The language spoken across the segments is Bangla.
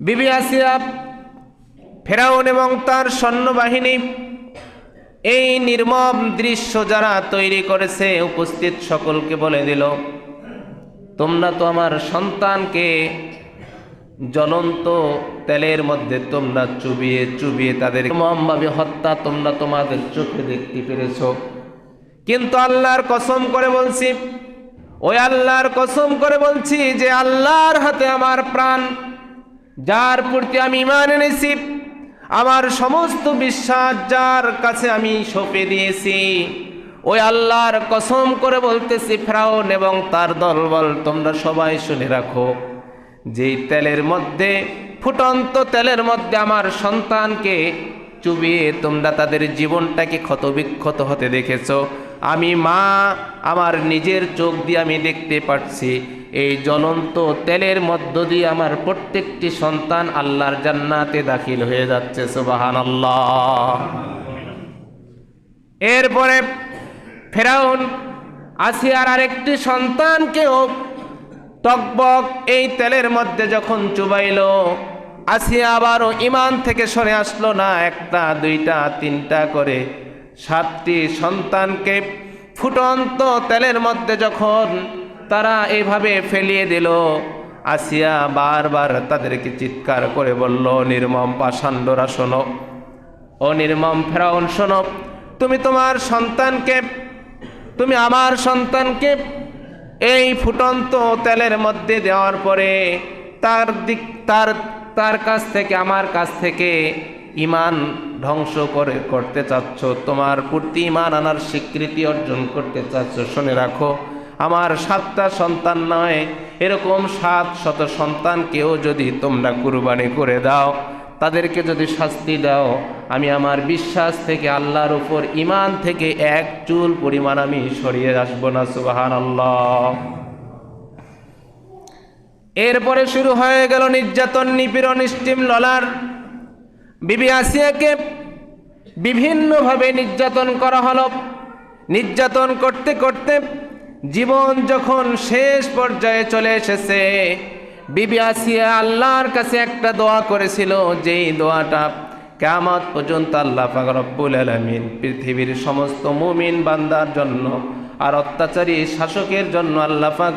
বিবি আসিয়া ফেরাউন এবং তার সৈন্যবাহিনী এই নির্মম দৃশ্য যারা তৈরি করেছে উপস্থিত সকলকে বলে দিল, তোমরা তো আমার সন্তানকে জ্বলন্ত তেলের মধ্যে তোমরা চুবিয়ে চুবিয়ে তাদের মমভাবে হত্যা তোমরা তোমাদের চোখে দেখতে পেরেছ। কিন্তু আল্লাহর কসম করে বলছি, ওই আল্লাহর কসম করে বলছি যে আল্লাহর হাতে আমার প্রাণ যার প্রতি আমি ইমান এনেছি, আমার সমস্ত বিশ্বাস যার কাছে আমি সঁপে দিয়েছি। ওই আল্লাহর কসম করে বলতেছি, ফ্রাউন এবং তার দলবল তোমরা সবাই শুনে রাখো। যেই তেলের মধ্যে, ফুটন্ত তেলের মধ্যে আমার সন্তানকে চুবিয়ে তোমরা তাদের জীবনটাকে ক্ষতবিক্ষত হতে দেখেছ। আমি মা, আমার নিজের চোখ দিয়ে আমি দেখতে পাচ্ছি। এই জ্বলন্ত তেলের মধ্য দিয়ে আমার প্রত্যেকটি সন্তান আল্লাহর জান্নাতে দাখিল হয়ে যাচ্ছে সুবাহান এরপরে ফেরাউন আসিয়ার আরেকটি সন্তানকেও টকবক এই তেলের মধ্যে যখন চুবাইল, আসিয়া আবারও ইমান থেকে সরে আসলো না, একটা, দুইটা, তিনটা করে সাতটি সন্তানকে ফুটন্ত তেলের মধ্যে যখন তারা এইভাবে ফেলিয়ে দিল, আসিয়া বারবার তাদেরকে চিৎকার করে বলল, নির্মম পাষাণ্ডরা শোনো, ও নির্মম ফেরাউন শোনো, তুমি তোমার সন্তানকে, তুমি আমার সন্তানকে এই ফুটন্ত তেলের মধ্যে দেওয়ার পরে তার দিক, তার তার কাছ থেকে, আমার কাছ থেকে ইমান ধ্বংস করে করতে চাচ্ছ, তোমার প্রতি ইমান আনার স্বীকৃতি অর্জন করতে চাচ্ছ, শুনে রাখো। আমার সাতটা সন্তান নয়, এরকম সাত শত সন্তানকেও যদি তোমরা কুরবানি করে দাও, তাদেরকে যদি শাস্তি দাও, আমি আমার বিশ্বাস থেকে আল্লাহর উপর ইমান থেকে এক চুল পরিমাণ আমি সরিয়ে আসব না সুবাহান আল্লাহ এরপরে শুরু হয়ে গেল নির্যাতন, নিপীড়ন স্টিম ললার বিবি আসিয়াকে বিভিন্নভাবে নির্যাতন করা হলো। নির্যাতন করতে করতে জীবন যখন শেষ পর্যায়ে চলে এসেছে, বিবি আসিয়া আল্লাহর কাছে একটা দোয়া করেছিল, যেই দোয়াটা কেমত পর্যন্ত আল্লাহ পাক রব্বুল আলমিন পৃথিবীর সমস্ত মুমিন বান্দার জন্য আর অত্যাচারী শাসকের জন্য আল্লাহ পাক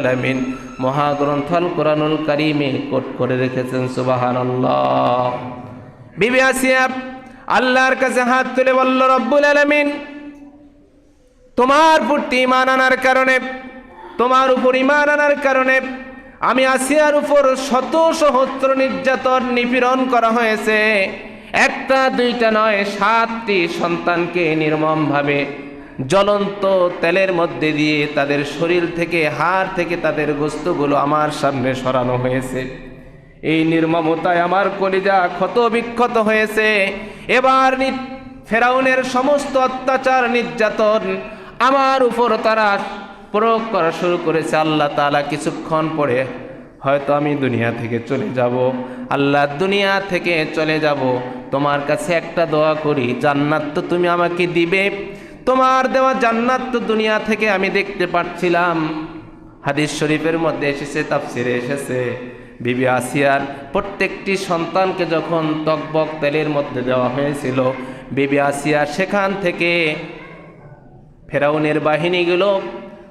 আলমিন মহাগ্রন্থ আল কোরআনুল কারিমে কোট করে রেখেছেন সুবাহান আল্লাহ বিবি আসিয়া আল্লাহর কাছে হাত তুলে বলল, রব্বুল আলমিন, তোমার প্রতি ইমান আনার কারণে, তোমার উপর ইমান আনার কারণে আমি আসিয়ার উপর শত সহস্র নির্যাতন নিপীড়ন করা হয়েছে। একটা, দুইটা নয়, সাতটি সন্তানকে নির্মমভাবে জ্বলন্ত তেলের মধ্যে দিয়ে তাদের শরীর থেকে, হাড় থেকে তাদের গোস্তগুলো আমার সামনে সরানো হয়েছে। এই নির্মমতায় আমার কলিজা ক্ষত বিক্ষত হয়েছে। এবার ফেরাউনের সমস্ত অত্যাচার নির্যাতন আমার উপর তারা প্রয়োগ করা শুরু করেছে। আল্লাহ তাআলা কিছুক্ষণ পরে হয়তো আমি দুনিয়া থেকে চলে যাব। আল্লাহ দুনিয়া থেকে চলে যাব। তোমার কাছে একটা দোয়া করি, জান্নাত তো তুমি আমাকে দিবে। তোমার দেওয়া জান্নাত তো দুনিয়া থেকে আমি দেখতে পাচ্ছিলাম হাদিস শরীফের মধ্যে এসেছে, তাফসিরে এসেছে। বিবি আসিয়ার প্রত্যেকটি সন্তানকে যখন তকবক তেলের মধ্যে দেওয়া হয়েছিল, বিবি আসিয়া সেখান থেকে ফেরাউনের বাহিনীগুলো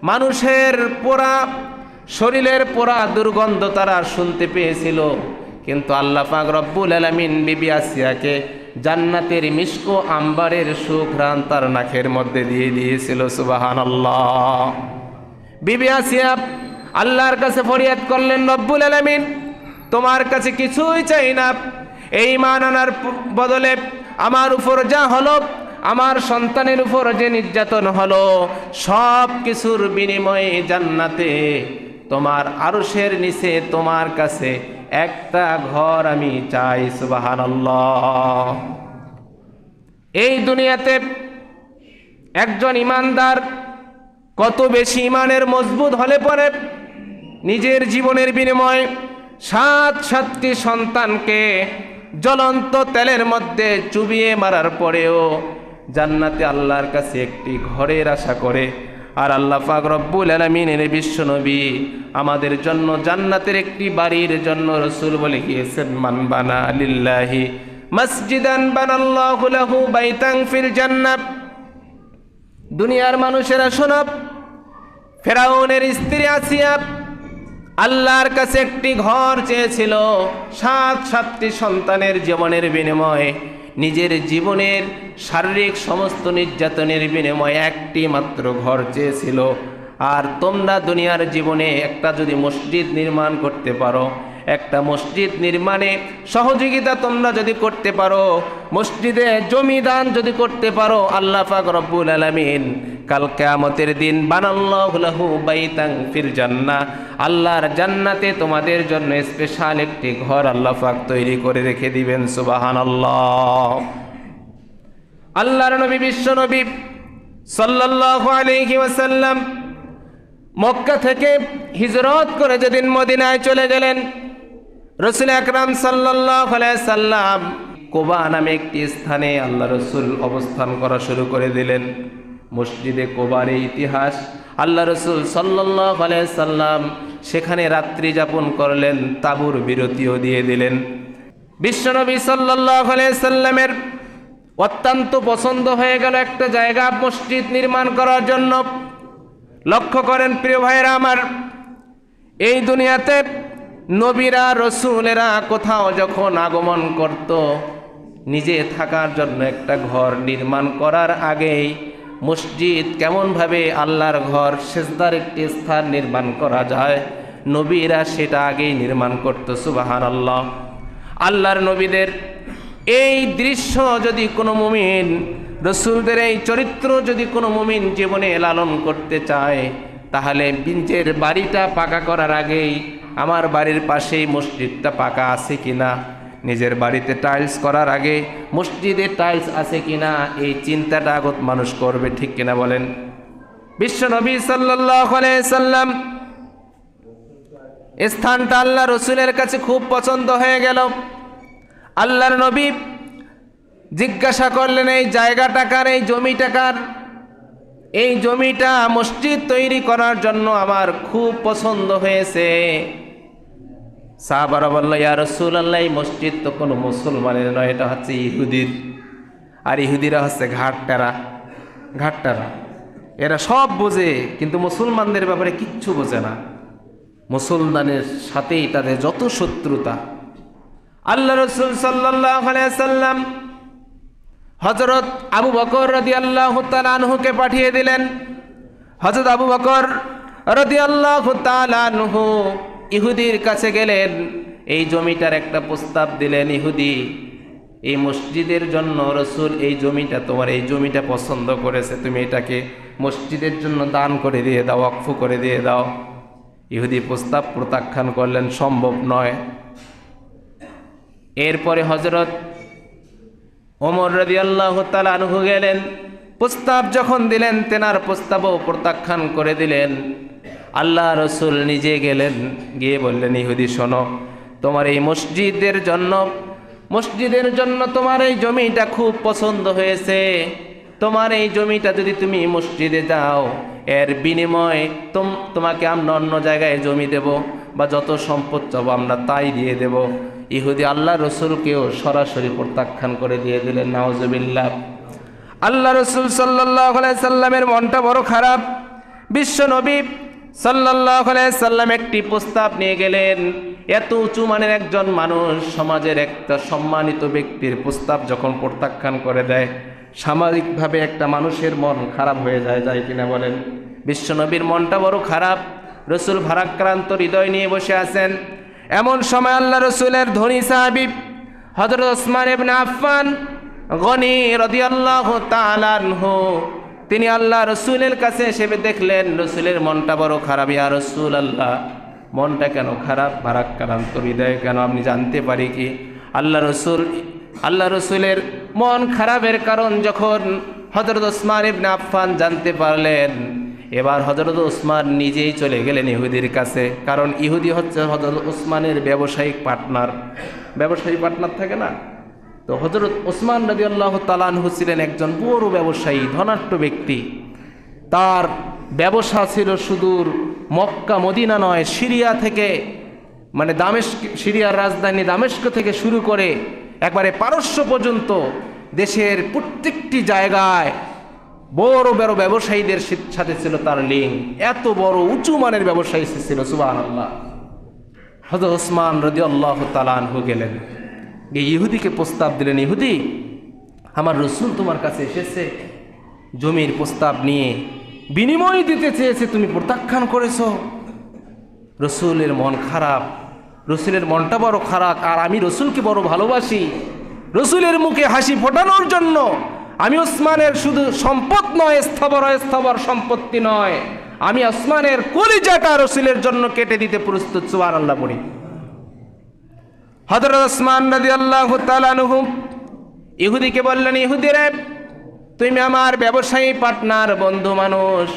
মানুষের পোড়া, শরীরের পোড়া দুর্গন্ধ তারা শুনতে পেয়েছিল। কিন্তু আল্লাহ পাক রব্বুল আলমিন বিবি আসিয়াকে জান্নাতের মিষ্কো আম্বারের সুঘ্রাণ তার নাকের মধ্যে দিয়ে দিয়েছিল সুবাহান আল্লাহ বিবি আসিয়া আল্লাহর কাছে ফরিয়াদ করলেন, রব্বুল আলমিন, তোমার কাছে কিছুই চাই না। এই মান আনার বদলে আমার উপর যা হলো, আমার সন্তানের উপর যে নির্যাতন হলো, সব কিছুর বিনিময়ে জান্নাতে তোমার আরশের নিচে তোমার কাছে একটা ঘর আমি চাই, সুবহানাল্লাহ। এই দুনিয়াতে একজন ইমানদার কত বেশি ইমানের মজবুত হলে পরে নিজের জীবনের বিনিময়ে সাত সাতটি সন্তানকে জ্বলন্ত তেলের মধ্যে চুবিয়ে মারার পরেও জান্নাতে আল্লাহর কাছে একটি ঘরের আশা করে। আর আল্লাহ পাক রব্বুল আলমিনের বিশ্বনবী আমাদের জন্য জান্নাতের একটি বাড়ির জন্য রসুল বলে গিয়েছেন, মান বানা লিল্লাহি মসজিদান বানাল্লাহু লাহু বাইতাং ফিল জান্নাত দুনিয়ার মানুষেরা শোনব, ফেরাউনের স্ত্রী আসিয়া আল্লাহর কাছে একটি ঘর চেয়েছিল সাত সাতটি সন্তানের জীবনের বিনিময়ে। নিজের জীবনের শারীরিক সমস্ত নির্যাতনের বিনিময়ে একটি মাত্র ঘর চেয়েছিল। আর তোমরা দুনিয়ার জীবনে একটা যদি মসজিদ নির্মাণ করতে পারো, একটা মসজিদ নির্মাণে সহযোগিতা তোমরা যদি করতে পারো, মসজিদে জমিদান যদি করতে পারো, আল্লাহ পাক রব্বুল আলামিন কাল কেয়ামতের দিন বানাল্লাহু লাহু বাইতাং ফিল জান্নাহ। আল্লাহর জান্নাতে তোমাদের জন্য স্পেশাল একটি ঘর আল্লাহ পাক তৈরি করে রেখে দিবেন, সুবহানাল্লাহ। আল্লাহর নবী বিশ্ব নবী সাল্লাল্লাহু আলাইহি ওয়াসাল্লাম মক্কা থেকে হিজরত করে যেদিন মদিনায় চলে গেলেন, রসুল আকরাম সাল্লাহ সাল্লাম কোবা নামে একটি স্থানে আল্লাহ রসুল অবস্থান করা শুরু করে দিলেন। মসজিদে কোবার ইতিহাস। আল্লাহ রসুল সাল্লাহ সাল্লাম সেখানে রাত্রি যাপন করলেন, তাবুর বিরতিও দিয়ে দিলেন। বিশ্বনবী সাল্লাহ সাল্লামের অত্যন্ত পছন্দ হয়ে গেল একটা জায়গা মসজিদ নির্মাণ করার জন্য। লক্ষ্য করেন প্রিয় ভাইরা আমার, এই দুনিয়াতে নবীরা রসুলেরা কোথাও যখন আগমন করত, নিজে থাকার জন্য একটা ঘর নির্মাণ করার আগেই মসজিদ কেমনভাবে আল্লাহর ঘর সেজদার একটি স্থান নির্মাণ করা যায়? নবীরা সেটা আগেই নির্মাণ করত সুবাহান আল্লাহ আল্লাহর নবীদের এই দৃশ্য যদি কোনো মুমিন, রসুলদের এই চরিত্র যদি কোনো মুমিন জীবনে লালন করতে চায়, তাহলে বিঞ্চের বাড়িটা পাকা করার আগেই আমার বাড়ির পাশেই মসজিদটা পাকা আছে কিনা? নিজের বাড়িতে টাইলস করার আগে মসজিদে টাইলস আছে কিনা এই চিন্তাটা আগত মানুষ করবে ঠিক কিনা বলেন? বিশ্বনবী সাল্লাহ সাল্লাম স্থানটা আল্লাহ রসুলের কাছে খুব পছন্দ হয়ে গেল। আল্লাহর নবী জিজ্ঞাসা করলেন, এই জায়গাটাকার এই জমিটাকার এই জমিটা মসজিদ তৈরি করার জন্য আমার খুব পছন্দ হয়েছে। সাহাবারা বলল, ইয়া রসুল আল্লাহ মসজিদ তো কোনো মুসলমানের নয়, এটা হচ্ছে ইহুদির। আর ইহুদিরা হচ্ছে ঘাটটারা ঘাটটারা। এরা সব বোঝে, কিন্তু মুসলমানদের ব্যাপারে কিচ্ছু বোঝে না। মুসলমানের সাথেই তাদের যত শত্রুতা। আল্লাহ রসুল সাল্লাম হজরত আবু বকর রদি আল্লাহ তালানহুকে পাঠিয়ে দিলেন। হজরত আবু বকর রদি আল্লাহ তালানহু ইহুদির কাছে গেলেন। এই জমিটার একটা প্রস্তাব দিলেন ইহুদি, এই মসজিদের জন্য রসুল এই জমিটা তোমার, এই জমিটা পছন্দ করেছে, তুমি এটাকে মসজিদের জন্য দান করে দিয়ে দাও অক্ফ করে দিয়ে দাও। ইহুদি প্রস্তাব প্রত্যাখ্যান করলেন, সম্ভব নয়। এরপরে হজরত ওমর রদি আল্লাহ তালানহু গেলেন। প্রস্তাব যখন দিলেন, তেনার প্রস্তাবও প্রত্যাখ্যান করে দিলেন। আল্লাহ রসুল নিজে গেলেন, গিয়ে বললেন, ইহুদি শোনো, তোমার এই মসজিদের জন্য মসজিদের জন্য তোমার এই জমিটা খুব পছন্দ হয়েছে। তোমার এই জমিটা যদি তুমি মসজিদে যাও এর বিনিময়ে তোম, তোমাকে আমরা অন্য জায়গায় জমি দেব, বা যত সম্পদ চাবো আমরা তাই দিয়ে দেব। ইহুদি আল্লাহ রসুলকেও সরাসরি প্রত্যাখ্যান করে দিয়ে দিলেন নাওজবিল্লাহ আল্লাহ রসুল সাল্লাহ সাল্লামের মনটা বড় খারাপ। বিশ্ব নবী সাল্লাহ সাল্লাম একটি প্রস্তাব নিয়ে গেলেন, এত উঁচু মানের একজন মানুষ সমাজের একটা সম্মানিত ব্যক্তির প্রস্তাব যখন প্রত্যাখ্যান করে দেয়, সামাজিকভাবে একটা মানুষের মন খারাপ হয়ে যায় যায় কিনা বলেন? বিশ্বনবীর মনটা বড় খারাপ। রসুল ভারাক্রান্ত হৃদয় নিয়ে বসে আছেন। এমন সময় আল্লাহ রসুলের ধনী সাহাবিব হজরত ওসমান ইবনে আফফান গনি রদিয়াল্লাহু তাআলাহু তিনি আল্লাহ রসুলের কাছে এসে দেখলেন, রসুলের মনটা বড় খারাপ। ইয়া রসুল আল্লাহ মনটা কেন খারাপ? ভারাক্রান্ত হৃদয় কেন? আপনি জানতে পারি কি? আল্লাহ রসুল, আল্লাহ রসুলের মন খারাপের কারণ যখন হজরত ওসমান ইবনে আফফান জানতে পারলেন, এবার হজরত ওসমান নিজেই চলে গেলেন ইহুদির কাছে। কারণ ইহুদি হচ্ছে হজরত ওসমানের ব্যবসায়িক পার্টনার। ব্যবসায়ী পার্টনার থাকে না? তো হজরত ওসমান নবী আল্লাহ তালানহু ছিলেন একজন বড় ব্যবসায়ী, ধনাঢ্য ব্যক্তি। তার ব্যবসা ছিল সুদূর মক্কা, মদিনা নয়, সিরিয়া থেকে মানে দামেস্ক, সিরিয়ার রাজধানী দামেস্ক থেকে শুরু করে একবারে পারস্য পর্যন্ত দেশের প্রত্যেকটি জায়গায় বড় বড় ব্যবসায়ীদের সাথে ছিল তার লিঙ্ক এত বড় উঁচু মানের ব্যবসায়ী ছিল সুবাহ আল্লাহ হজরত ওসমান রদি আল্লাহ তালানহু গেলেন। এই ইহুদিকে প্রস্তাব দিলেন, ইহুদি, আমার রসুল তোমার কাছে এসেছে, জমির প্রস্তাব নিয়ে বিনিময় দিতে চেয়েছে, তুমি প্রত্যাখ্যান করেছ। রসুলের মন খারাপ, রসুলের মনটা বড় খারাপ, আর আমি রসুলকে বড় ভালোবাসি। রসুলের মুখে হাসি ফোটানোর জন্য আমি ওসমানের শুধু সম্পদ নয়, স্থাবর স্থাবর সম্পত্তি নয়, আমি ওসমানের কলিজাটা রসুলের জন্য কেটে দিতে প্রস্তুত সুবার আল্লাহ পড়ি হজরত ওসমান নদী আল্লাহ তালানুহু ইহুদিকে বললেন, ইহুদি ইহুদিরে তুমি আমার ব্যবসায়ী পার্টনার, বন্ধু মানুষ।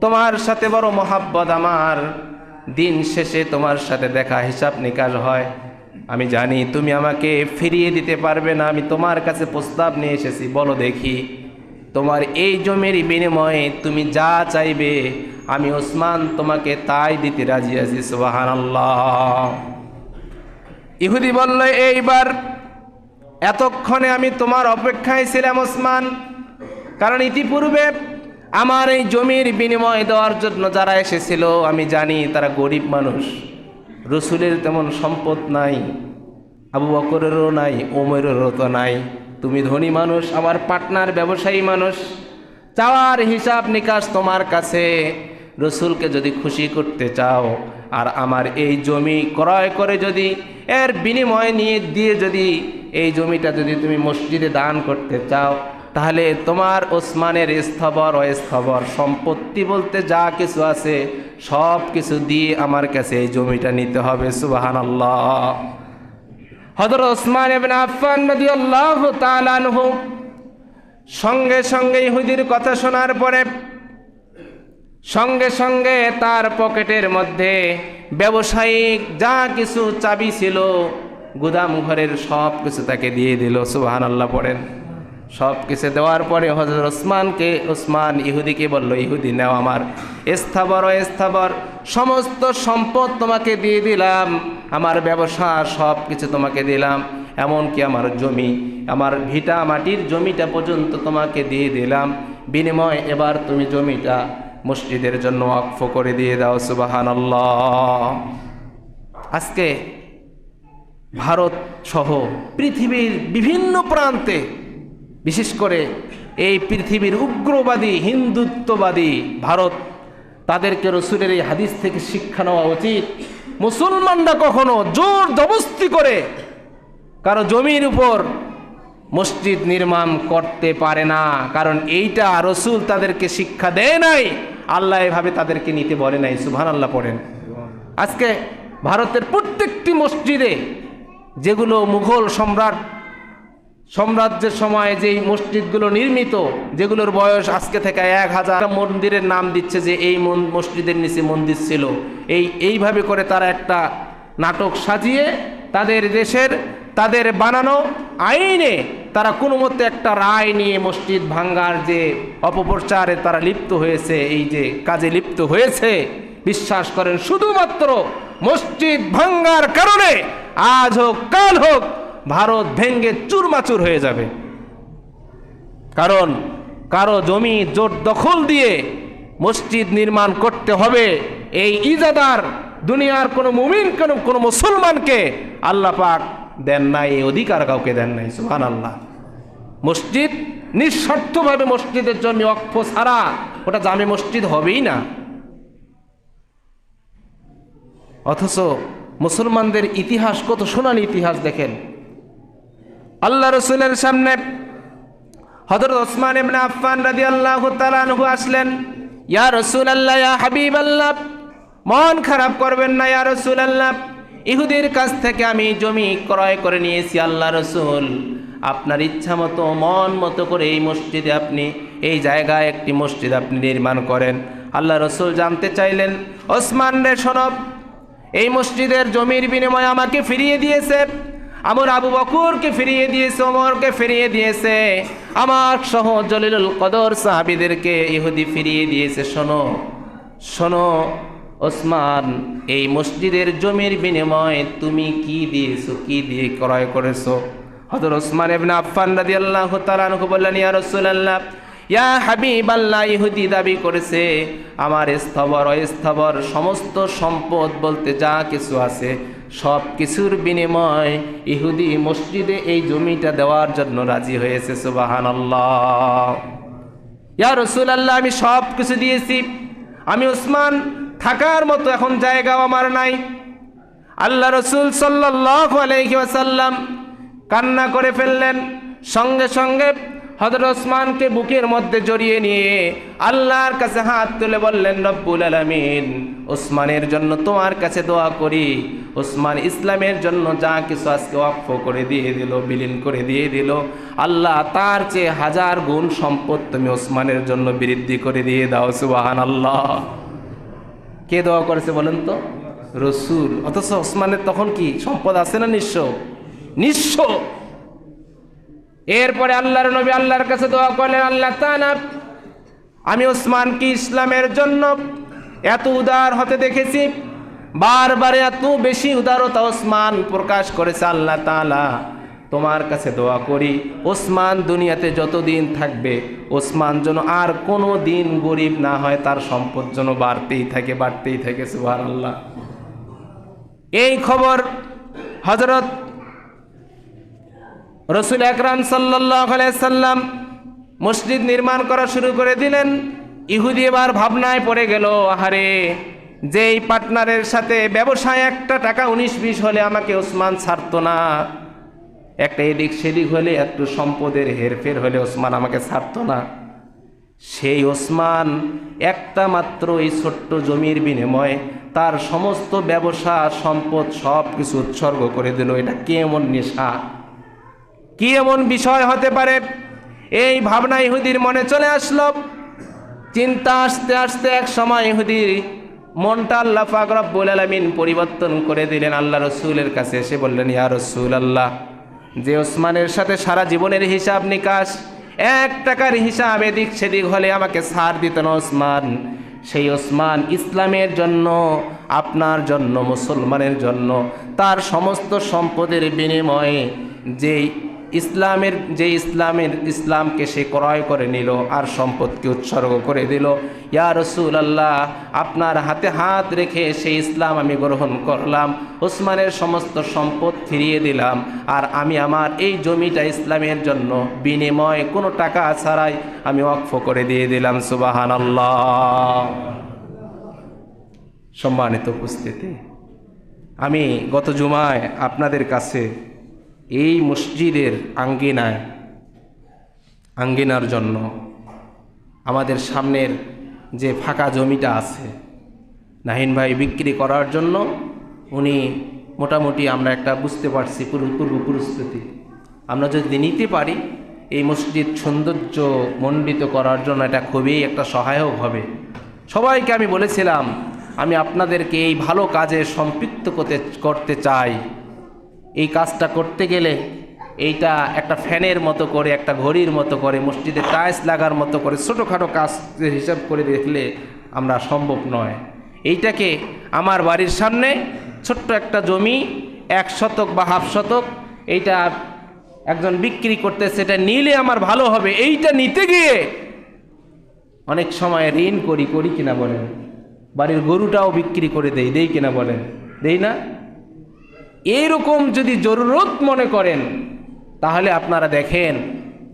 তোমার সাথে বড় মহাব্বত আমার। দিন শেষে তোমার সাথে দেখা হিসাব নিকাশ হয়। আমি জানি তুমি আমাকে ফিরিয়ে দিতে পারবে না। আমি তোমার কাছে প্রস্তাব নিয়ে এসেছি। বলো দেখি, তোমার এই জমির বিনিময়ে তুমি যা চাইবে। আমি ওসমান তোমাকে তাই দিতে রাজি আছি। সুবাহান ইহুদি বলল, এইবার এতক্ষণে আমি তোমার অপেক্ষায় ছিলাম ওসমান। কারণ ইতিপূর্বে আমার এই জমির বিনিময় দেওয়ার জন্য যারা এসেছিল, আমি জানি তারা গরিব মানুষ। রসুলের তেমন সম্পদ নাই, আবু বকরেরও নাই, ওমরেরও তো নাই। তুমি ধনী মানুষ, আমার পার্টনার ব্যবসায়ী মানুষ। চাওয়ার হিসাব নিকাশ তোমার কাছে। রসুলকে যদি খুশি করতে চাও আর আমার এই জমি ক্রয় করে যদি, এর বিনিময় নিয়ে দিয়ে যদি এই জমিটা যদি তুমি মসজিদে দান করতে চাও, তাহলে তোমার ওসমানের স্থবর অস্থবর সম্পত্তি বলতে যা কিছু আছে, সব কিছু দিয়ে আমার কাছে এই জমিটা নিতে হবে সুবাহান আল্লাহ হজরত ওসমান এবেন আফান সঙ্গে সঙ্গে ইহুদির কথা শোনার পরে সঙ্গে সঙ্গে তার পকেটের মধ্যে ব্যবসায়িক যা কিছু চাবি ছিল, গুদাম ঘরের সব কিছু তাকে দিয়ে দিল। সুবাহান আল্লাহ পড়েন। সব কিছু দেওয়ার পরে হজরত ওসমানকে, ওসমান ইহুদিকে বলল, ইহুদি, নেও আমার। স্থাবর স্থাবর সমস্ত সম্পদ তোমাকে দিয়ে দিলাম। আমার ব্যবসা, সব কিছু তোমাকে দিলাম। এমনকি আমার জমি, আমার ভিটা মাটির জমিটা পর্যন্ত তোমাকে দিয়ে দিলাম। বিনিময় এবার তুমি জমিটা মসজিদের জন্য অক্ফ করে দিয়ে দাও সুবাহান আজকে ভারত সহ পৃথিবীর বিভিন্ন প্রান্তে, বিশেষ করে এই পৃথিবীর উগ্রবাদী, হিন্দুত্ববাদী ভারত, তাদেরকে রসুলের এই হাদিস থেকে শিক্ষা নেওয়া উচিত। মুসলমানরা কখনো জোর জবস্তি করে কারও জমির উপর মসজিদ নির্মাণ করতে পারে না। কারণ এইটা রসুল তাদেরকে শিক্ষা দেয় নাই। আল্লাহ এভাবে তাদেরকে নিতে বলে নাই। সুভান আল্লাহ পড়েন। আজকে ভারতের প্রত্যেকটি মসজিদে যেগুলো মুঘল সম্রাট, সাম্রাজ্যের সময় যেই মসজিদগুলো নির্মিত, যেগুলোর বয়স আজকে থেকে এক হাজার, মন্দিরের নাম দিচ্ছে যে এই মসজিদের নিচে মন্দির ছিল। এই এইভাবে করে তারা একটা নাটক সাজিয়ে তাদের দেশের, তাদের বানানো আইনে তারা কোনো মতে একটা রায় নিয়ে মসজিদ ভাঙ্গার যে অপপ্রচারে তারা লিপ্ত হয়েছে, এই যে কাজে লিপ্ত হয়েছে, বিশ্বাস করেন শুধুমাত্র মসজিদ ভাঙ্গার কারণে আজ হোক, কাল হোক, ভারত ভেঙ্গে চুরমাচুর হয়ে যাবে। কারণ কারও জমি জোট দখল দিয়ে মসজিদ নির্মাণ করতে হবে, এই ইজাদার দুনিয়ার কোনো মুমিন, কোনো কোনো মুসলমানকে আল্লাহ পাক দেন নাই এই অধিকার কাউকে দেন নাই সুহান আল্লাহ মসজিদ নিঃস্বার্থভাবে মসজিদের জন্য অক্ষ ছাড়া, ওটা জামে মসজিদ হবেই না। অথচ মুসলমানদের ইতিহাস, কত সোনালি ইতিহাস দেখেন। আল্লাহ রসুলের সামনে হজরত ওসমান ইবনে আফফান রাদিয়াল্লাহু তাআলা আনহু আসলেন, ইয়া রাসূলুল্লাহ, ইয়া হাবিবাল্লাহ, মন খারাপ করবেন না, ইয়া রাসূলুল্লাহ। ইহুদির কাছ থেকে আমি জমি ক্রয় করে নিয়েছি আল্লাহ রসুল। আপনার ইচ্ছা মতো, মন মতো করে এই মসজিদে আপনি, এই জায়গায় একটি মসজিদ আপনি নির্মাণ করেন। আল্লাহ রসুল জানতে চাইলেন, ওসমান রে সনব, এই মসজিদের জমির বিনিময়ে আমাকে ফিরিয়ে দিয়েছে। আমার আবু বকুরকে ফিরিয়ে দিয়েছে, ওমরকে ফিরিয়ে দিয়েছে। আমার সহ জলিলুল কদর সাহাবিদেরকে ইহুদি ফিরিয়ে দিয়েছে। শোনো শোনো ওসমান, এই মসজিদের জমির বিনিময়ে তুমি কি দিয়েছ, কি দিয়ে ক্রয় করেছ? হযরত ওসমান ইবনে আফফান রাদিয়াল্লাহু আল্লাহ আনহু বললেন, ইয়া রাসূলুল্লাহ, ইয়া হাবিব আল্লাহ ইহুদি দাবি করেছে, আমার স্থবর, অস্থবর সমস্ত সম্পদ বলতে যা কিছু আছে, সব কিছুর বিনিময় ইহুদি মসজিদে এই জমিটা দেওয়ার জন্য রাজি হয়েছে সুবাহান আল্লাহ ইয়া রসুল আল্লাহ আমি সব কিছু দিয়েছি, আমি ওসমান থাকার মতো এখন জায়গাও আমার নাই। আল্লাহ রসুল সাল্লাহ কান্না করে ফেললেন, সঙ্গে সঙ্গে হজরত ওসমানকে বুকের মধ্যে জড়িয়ে নিয়ে আল্লাহর কাছে হাত তুলে বললেন, রব্বুল আলামিন, ওসমানের জন্য তোমার কাছে দোয়া করি। ওসমান ইসলামের জন্য যা কিছু আজকে অক্ষ করে দিয়ে দিল, বিলীন করে দিয়ে দিল। আল্লাহ তার চেয়ে হাজার গুণ সম্পদ তুমি ওসমানের জন্য বৃদ্ধি করে দিয়ে দাও সুবাহান আল্লাহ কে দোয়া করেছে বলেন তো? রসুল। অথচ ওসমানের তখন কি সম্পদ আছে না নিঃস্ব? নিঃস্ব। এরপরে আল্লাহর নবী আল্লাহর কাছে দোয়া করলেন, আল্লাহ তানা আমি ওসমানকে ইসলামের জন্য এত উদার হতে দেখেছি। বারবার এত বেশি উদারতা ওসমান প্রকাশ করেছে, আল্লাহ তাআলা। তোমার কাছে দোয়া করি, ওসমান দুনিয়াতে যতদিন থাকবে, ওসমান যেন আর কোনো দিন গরিব না হয়, তার সম্পদ যেন বাড়তেই থাকে বাড়তেই থাকে সুবহান আল্লাহ এই খবর হজরত রসুল আকরাম সাল্লাম মসজিদ নির্মাণ করা শুরু করে দিলেন। ইহুদি এবার ভাবনায় পড়ে গেল, আহারে, যেই পার্টনারের সাথে ব্যবসায় একটা টাকা উনিশ বিশ হলে আমাকে ওসমান ছাড়তো না। একটা এদিক সেদিক হলে একটু সম্পদের হেরফের হলে ওসমান আমাকে ছাড়তো না। সেই ওসমান একটা মাত্র এই ছোট্ট জমির বিনিময়ে তার সমস্ত ব্যবসা, সম্পদ সব কিছু উৎসর্গ করে দিল। এটা কেমন নেশা? কি এমন বিষয় হতে পারে? এই ভাবনা ইহুদির মনে চলে আসলো। চিন্তা আসতে আসতে এক সময় ইহুদির মনটা আল্লাহ পাক রব্বুল আলামিন পরিবর্তন করে দিলেন। আল্লাহ রসুলের কাছে এসে বললেন, ইয়া রসুল আল্লাহ যে ওসমানের সাথে সারা জীবনের হিসাব নিকাশ, এক টাকার হিসাব এদিক সেদিক হলে আমাকে সার দিত না ওসমান। সেই ওসমান ইসলামের জন্য, আপনার জন্য, মুসলমানের জন্য, তার সমস্ত সম্পদের বিনিময়ে যেই ইসলামের, যে ইসলামের ইসলামকে সে ক্রয় করে নিল আর সম্পদকে উৎসর্গ করে দিল। ইয়া রসুল আল্লাহ আপনার হাতে হাত রেখে সেই ইসলাম আমি গ্রহণ করলাম ওসমানের সমস্ত সম্পদ ফিরিয়ে দিলাম আর আমি আমার এই জমিটা ইসলামের জন্য বিনিময়ে কোনো টাকা ছাড়াই আমি অক্ষ করে দিয়ে দিলাম সুবাহান আল্লাহ সম্মানিত উপস্থিতি, আমি গত জুমায় আপনাদের কাছে এই মসজিদের আঙ্গিনায়, আঙ্গিনার জন্য আমাদের সামনের যে ফাঁকা জমিটা আছে, নাহিন ভাই বিক্রি করার জন্য উনি মোটামুটি আমরা একটা বুঝতে পারছি পূর্ব পূর্ব পরিস্থিতি। আমরা যদি নিতে পারি, এই মসজিদ সৌন্দর্য মণ্ডিত করার জন্য এটা খুবই একটা সহায়ক হবে। সবাইকে আমি বলেছিলাম, আমি আপনাদেরকে এই ভালো কাজে সম্পৃক্ত করতে করতে চাই। এই কাজটা করতে গেলে এইটা একটা ফ্যানের মতো করে, একটা ঘড়ির মতো করে, মসজিদে টাইলস লাগার মতো করে, ছোটোখাটো কাজ হিসাব করে দেখলে আমরা সম্ভব নয়। এইটাকে আমার বাড়ির সামনে ছোট্ট একটা জমি, এক শতক বা হাফ শতক, এইটা একজন বিক্রি করতে সেটা নিলে আমার ভালো হবে, এইটা নিতে গিয়ে অনেক সময় ঋণ করি করি কিনা বলেন? বাড়ির গরুটাও বিক্রি করে দেই দেই কিনা বলেন? দেই না? এইরকম যদি জরুরত মনে করেন, তাহলে আপনারা দেখেন,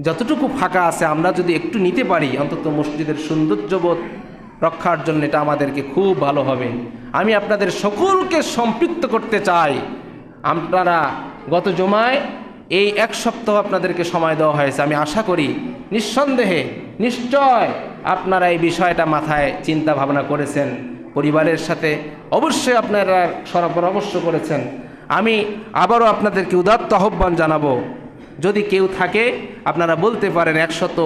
যতটুকু ফাঁকা আছে, আমরা যদি একটু নিতে পারি, অন্তত মসজিদের সৌন্দর্যবোধ রক্ষার জন্য এটা আমাদেরকে খুব ভালো হবে। আমি আপনাদের সকলকে সম্পৃক্ত করতে চাই। আপনারা গত জমায় এই এক সপ্তাহ আপনাদেরকে সময় দেওয়া হয়েছে। আমি আশা করি, নিঃসন্দেহে, নিশ্চয় আপনারা এই বিষয়টা মাথায় চিন্তা ভাবনা করেছেন। পরিবারের সাথে অবশ্যই আপনারা সরপরামর্শ করেছেন। আমি আবারও আপনাদেরকে উদাত্ত আহ্বান জানাব। যদি কেউ থাকে আপনারা বলতে পারেন একশত